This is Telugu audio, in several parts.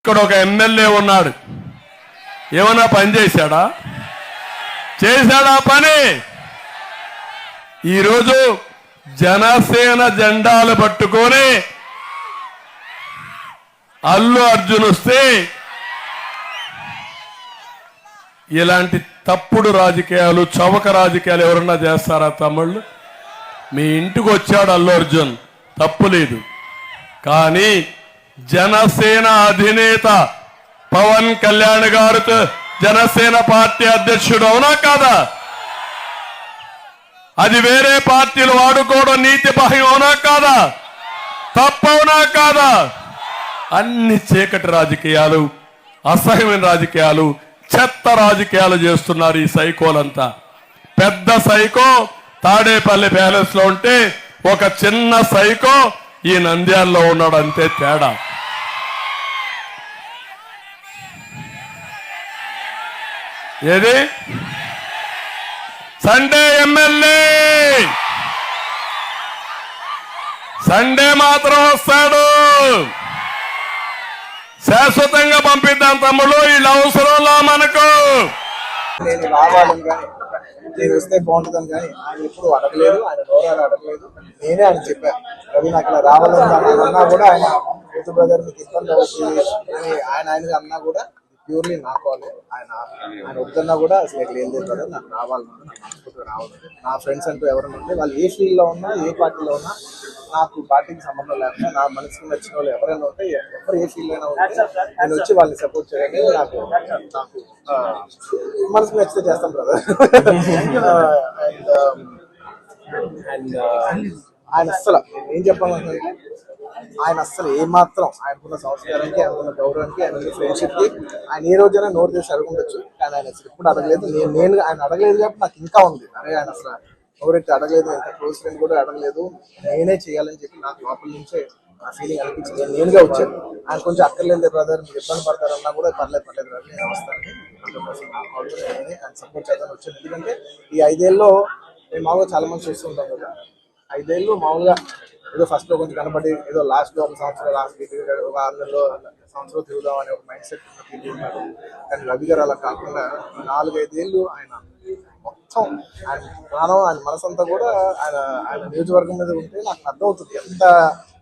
ఇక్కడ ఒక ఎమ్మెల్యే ఉన్నాడు. ఏమన్నా పని చేశాడా? చేశాడా పని? ఈరోజు జనసేన జెండాలు పట్టుకొని అల్లు అర్జున్ వస్తే ఇలాంటి తప్పుడు రాజకీయాలు చవక రాజకీయాలు ఎవరన్నా చేస్తారా తమ్ముళ్ళు? మీ ఇంటికి వచ్చాడు అల్లు అర్జున్. తప్పు లేదు. కానీ జనసేన అధినేత పవన్ కళ్యాణ్ గారితో జనసేన పార్టీ అధ్యక్షుడు అవునా కాదా? అది వేరే పార్టీలు వాడుకోవడం నీతి బాహ్యం అవునా కాదా? తప్పవునా కాదా? అన్ని చీకటి రాజకీయాలు అసహ్యమైన రాజకీయాలు చెత్త రాజకీయాలు చేస్తున్నారు ఈ సైకోలంతా పెద్ద సైకో తాడేపల్లి ప్యాలెస్లో ఉంటే ఒక చిన్న సైకో ఈ నంద్యాల్లో ఉన్నాడు అంతే తేడా. ఏది? Sunday MLA! సండే మాత్రం వస్తాడు. శాశ్వతంగా పంపిద్దాం తమ్ముడు వీళ్ళు అవసరంలో మనకు. నేను రావాలని కానీ నేను వస్తే బాగుంటుందని కానీ ఆయన ఎప్పుడు అడగలేదు ఆయన గౌరవాలు అడగలేదు. నేనే ఆయన చెప్పాను రవి నాకు ఇలా రావాలని అన్నా కూడా ఆయన ఋతు బ్రదర్ మీకు ఇబ్బంది అవుతుంది అని ఆయన ఆయన అన్నా కూడా ప్యూర్లీ నా కాల్ ఆయన ఆయన వద్దన్నా కూడా అసలు ఇక్కడ ఏం తెలియదు నాకు రావాలన్నా నాకు మనస్ఫూర్తిగా రావాలి నా ఫ్రెండ్స్ అంటూ ఎవరైనా ఉంటే వాళ్ళు ఏ ఫీల్డ్లో ఉన్నా ఏ పార్టీలో ఉన్నా నాకు పార్టీకి సంబంధం లేకుండా నా మనసుకు నచ్చిన వాళ్ళు ఎవరైనా ఉంటే ఎవరు ఏ ఫీల్డ్ అయినా ఉంటే నేను వచ్చి వాళ్ళని సపోర్ట్ చేయడానికి నాకు నాకు ఆ, మనసుకు నచ్చితే చేస్తాం బ్రదర్ అండ్ అండ్ ఆయన అస్సలు ఏం చెప్పాలంటే ఆయన అస్సలు ఏమాత్రం ఆయనకున్న సంస్కారానికి ఆయనకున్న గౌరవానికి ఆయన ఫ్రెండ్షిప్కి ఆయన ఏ రోజైనా నోరు చేసి అడగొచ్చు కానీ ఆయన అసలు ఎప్పుడు అడగలేదు. నేను నేను ఆయన అడగలేదు కాబట్టి నాకు ఇంకా ఉంది. అరే ఆయన అసలు ఎవరైతే అడగలేదు ఎంత క్లోజ్ ఫ్రెండ్ కూడా అడగలేదు నేనే చేయాలని చెప్పి నాకు లోపల నుంచే ఆ ఫీలింగ్ అనిపించింది. నేను నేనుగా వచ్చాను. ఆయన కొంచెం అక్కర్లేదు బ్రదర్ మీరు ఇబ్బంది పడతారన్నా కూడా పర్లేదు పర్లేదు బ్రదర్ నేను వస్తాను. నాకు అవసరం ఆయన సపోర్ట్ చేద్దామని వచ్చాను. ఎందుకంటే ఈ ఐదేళ్ళలో మేము మామూలుగా చాలా మంది చూస్తుంటాం కదా. ఐదేళ్ళు మామూలుగా ఏదో ఫస్ట్లో కొంచెం కనబడి ఏదో లాస్ట్లో ఒక సంవత్సరం లాస్ట్ ఒక ఆరు నెలలో సంవత్సరం తిరుగుదాం అనే ఒక మైండ్ సెట్ ఉన్నారు. కానీ రవి గారు అలా కాకుండా నాలుగైదేళ్ళు ఆయన మొత్తం ఆయన ప్రాణం ఆయన మనసంతా కూడా ఆయన ఆయన నియోజకవర్గం మీద ఉంటే నాకు అర్థమవుతుంది ఎంత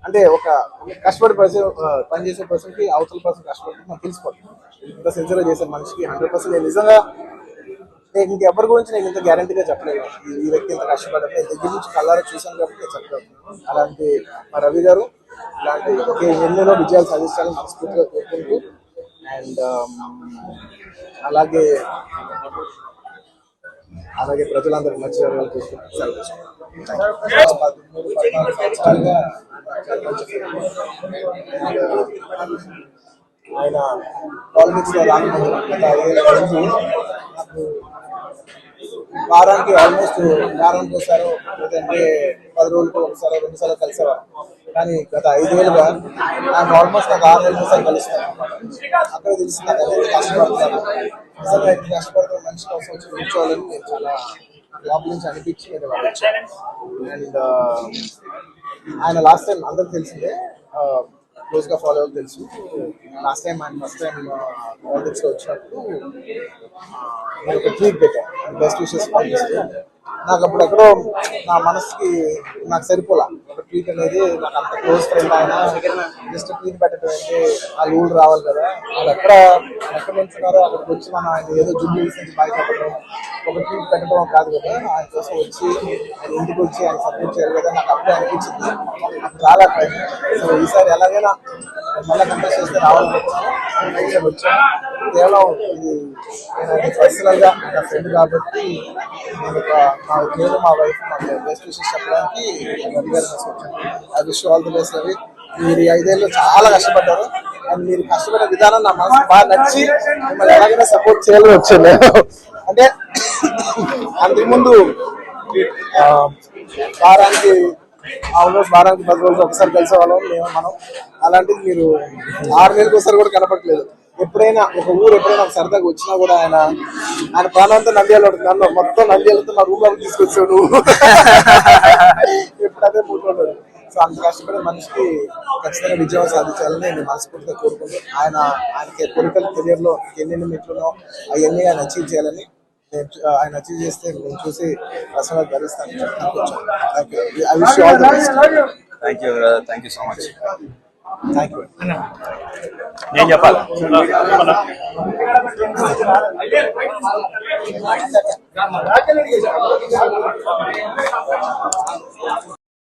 అంటే ఒక కష్టపడి పర్సన్ పనిచేసే పర్సన్కి అవతల పర్సన్ కష్టపడి నాకు తెలుసుకోవాలి. ఇంత సిన్సియర్ చేసే మనిషికి హండ్రెడ్ పర్సెంట్ నిజంగా నేను ఇంక ఎవరి గురించి నేను ఇంత గ్యారంటీగా చెప్పలేదు ఈ- వ్యక్తి ఇంత కష్టపడ్డా దగ్గర నుంచి కళ్ళారా చూశాను కాబట్టి నేను చెప్పగలను అలాంటి మా రవి గారు ఇలాంటి ఎన్నెన్నో విజయాలు సాధించాలని మనస్ఫూర్తిగా కోరుకుంటూ అండ్ um, అలాగే అలాగే ప్రజలందరికీ మంచి జరగాలని చూసుకుంటూ సెలవు ఆయన పాలిటిక్స్లో రాకముందు గత ఐదేళ్ళ వారానికి ఆల్మోస్ట్ వారానికి ఒకసారి లేదంటే పది రోజులకు ఒకసారి రెండు సార్లు కలిసేవారు. కానీ గత ఐదేళ్ళుగా నాకు ఆల్మోస్ట్ నాకు ఆరు నెలలు సార్లు కలుస్తాను అక్కడ తెలిసి నాకు ఎంత కష్టపడుతున్నాను నిజంగా ఎంత కష్టపడుతున్న మనిషి కోసం వచ్చి కూర్చోవాలని నేను చాలా లోపల నుంచి అనిపించి వాళ్ళు వచ్చాను. అండ్ ఆయన లాస్ట్ టైం అందరికి తెలిసిందే క్లోజ్గా ఫాలో అవ్వాలి తెలుసు. లాస్ట్ టైం ఆయన ఫస్ట్ టైం పాలిటిక్స్లో వచ్చినప్పుడు నేను ఒక ట్వీట్ పెట్టాను బెస్ట్ విషెస్ పంపిస్తూ నాకు అప్పుడు ఎక్కడో నా మనసుకి నాకు సరిపోలా. ట్వీట్ అనేది నాకు అంత క్లోజ్ ఫ్రెండ్ ఆయన. జస్ట్ ట్వీట్ పెట్టడం అంటే ఆ ఊళ్ళు రావాలి కదా. వాళ్ళు ఎక్కడ ఎక్కడ నుంచున్నారో అక్కడికి వచ్చి మనం ఆయన ఏదో జుబ్లీ నుంచి బయటపడడం ఒక ట్వీట్ పెట్టడం కాదు కదా. ఆయన కోసం వచ్చి ఆయన ఇంటికి వచ్చి ఆయన సపోర్ట్ చేయాలి కదా. నాకు అప్పుడే అనిపించింది. నాకు చాలా సో ఈసారి ఎలాగైనా మళ్ళీ కంటెస్ట్ చేస్తే రావాలనుకుంటున్నాను వచ్చాను కేవలం ఇది నేను పర్సనల్గా నా ఫ్రెండ్ కాబట్టి నేను ఒక మా నేను మా వైఫ్ నాకు బెస్ట్ విషెస్ చెప్పడానికి రవి గారి వచ్చాను I wish all the best Ravi మీరు ఈ ఐదేళ్ళు చాలా కష్టపడ్డారు అండ్ మీరు కష్టపడే విధానం నా మనసు బాగా నచ్చి మిమ్మల్ని ఎలాగైనా సపోర్ట్ చేయాలని వచ్చాను అంటే అంతకుముందు వారానికి ఆల్మోస్ట్ వారానికి పది రోజులు ఒకసారి కలిసే వాళ్ళం మేము మనం. అలాంటిది మీరు ఆరు నెలలకు ఒకసారి కూడా కనపట్లేదు ఎప్పుడైనా ఒక ఊరు ఎప్పుడైనా సరదాగా వచ్చినా కూడా ఆయన ఆయన ప్రాణంతో నంద్యాల ఉంటుంది నన్ను మొత్తం నంద్యాలతో నా రూమ్లోకి తీసుకొచ్చావు నువ్వు. ఎప్పుడు అదే మూడు సో అంత కష్టపడే మనిషికి ఖచ్చితంగా విజయం సాధించాలని నేను మనస్ఫూర్తిగా కోరుకుంటూ ఆయన ఆయనకి పొలిటికల్ కెరియర్లో లో ఎన్ని మెట్లునో అవన్నీ ఆయన అచీవ్ చేయాలని నేను ఆయన అచీవ్ చేస్తే నేను చూసి personal భరిస్తాను I wish all the best thank you thank you so much thank you నేను చెప్పాలి?